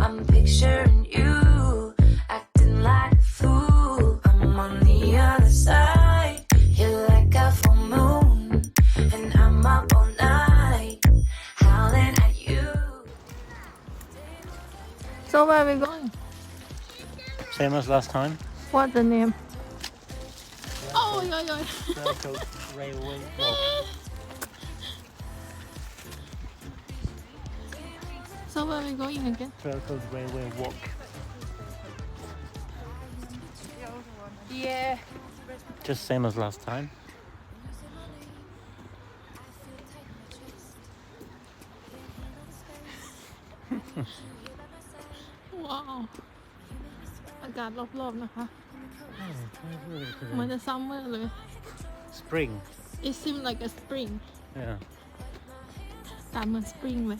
I'm picturing you acting like a fool. I'm on the other side. You're like a full moon. And I'm up all night. Howling at you. so where are we going Same as last time. What's the name oh yeah yeah Trailcoat Railway Walk. so where are we going again Trailcoat Railway Walk. yeah Just same as last time. ว้าว อากาศรอบๆนะคะ เหมือนจะซัมเมอร์เลย Spring. it seems like a spring Yeah. อากาศเหมือน spring เลย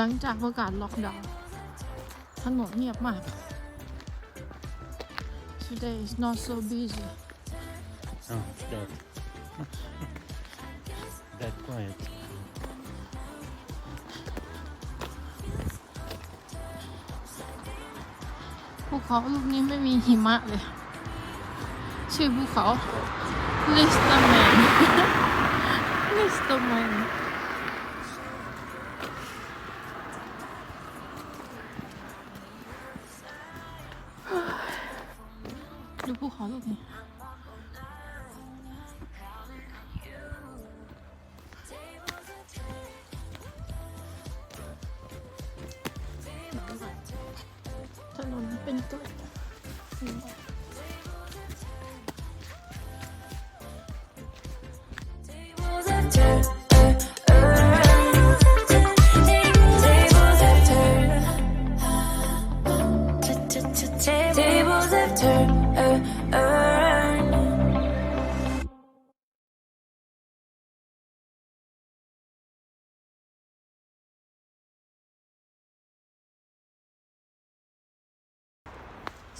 หลังจากประกาศล็อกดาวน์ถนนเงียบมาก Today is not so busy Oh, dead. Dead quiet. ภูเขาลูกนี้ไม่มีหิมะเลย ชื่อภูเขา Listerman Listerman ถนนเ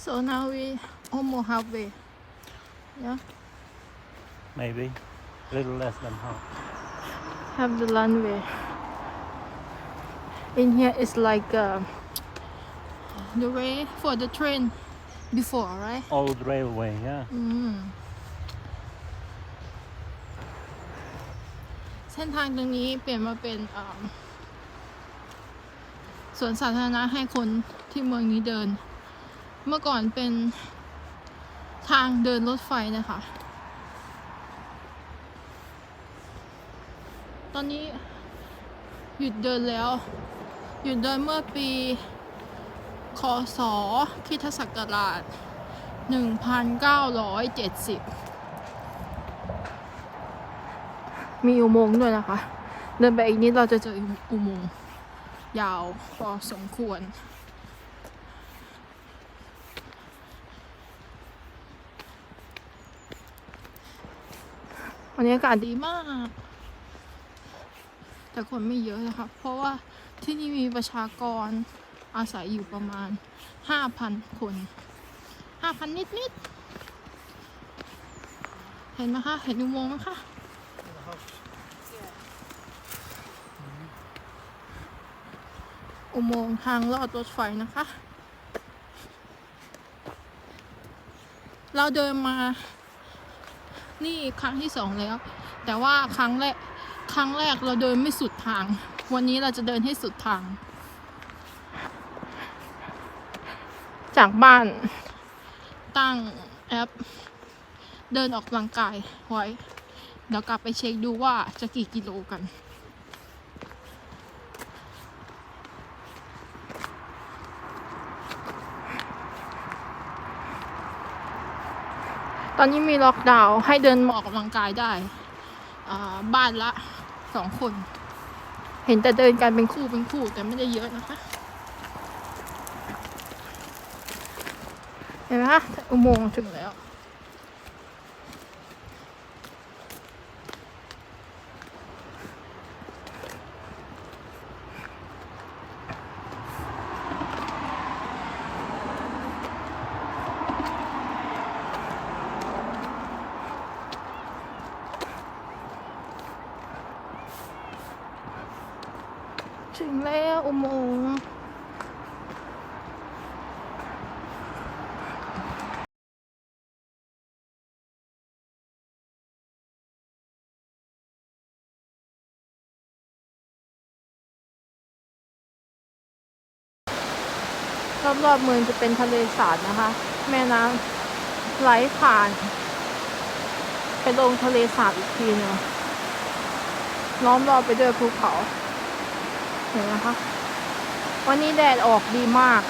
so now we almost halfway yeah Maybe. A little less than half. have the runway in here is like uh, the way for the train before right Old railway, yeah. อืมเส้นทางตรงนี้เปลี่ยนมาเป็นอ่าสวนสาธารณะให้คนที่เมืองนี้เดิน เมื่อก่อนเป็นทางเดินรถไฟนะคะ ตอนนี้หยุดเดินแล้ว หยุดเดินเมื่อปี คศคริสตศักราช 1970 มีอุโมงค์ด้วยนะคะ เดินไปอีกนิดเราจะเจออุโมงค์ยาวพอสมควร วันนี้อากาศดีมาก แต่คนไม่เยอะนะคะ เพราะว่าที่นี่มีประชากรอาศัยอยู่ประมาณ 5,000 คน 5,000 นิดนิด เห็นไหมคะ เห็นอุโมงค์ไหมคะ อุโมงค์ทางลอดรถไฟนะคะ เราเดินมา นี่ครั้งที่สองแล้ว แต่ว่าครั้งแรกครั้งแรกเราเดินไม่สุดทาง วันนี้เราจะเดินให้สุดทาง จากบ้านตั้งแอป เดินออกกำลังกายไว้ เดี๋ยวกลับไปเช็คดูว่าจะกี่กิโลกัน ตอนนี้มีล็อกดาวน์ให้เดินหมอกกำลังกายได้บ้านละสองคน เห็นแต่เดินกันเป็นคู่เป็นคู่แต่ไม่ได้เยอะนะคะ เห็นไหมคะอุโมงค์ถึงแล้ว แล้วอุโมงค์รอบๆเมืองจะเป็นทะเลสาบนะคะ แม่น้ำไหลผ่าน ไปลงทะเลสาบอีกทีหนึงล้อมรอบไปด้วยภูเขา เห็นไหมคะ วันนี้แดดออกดีมาก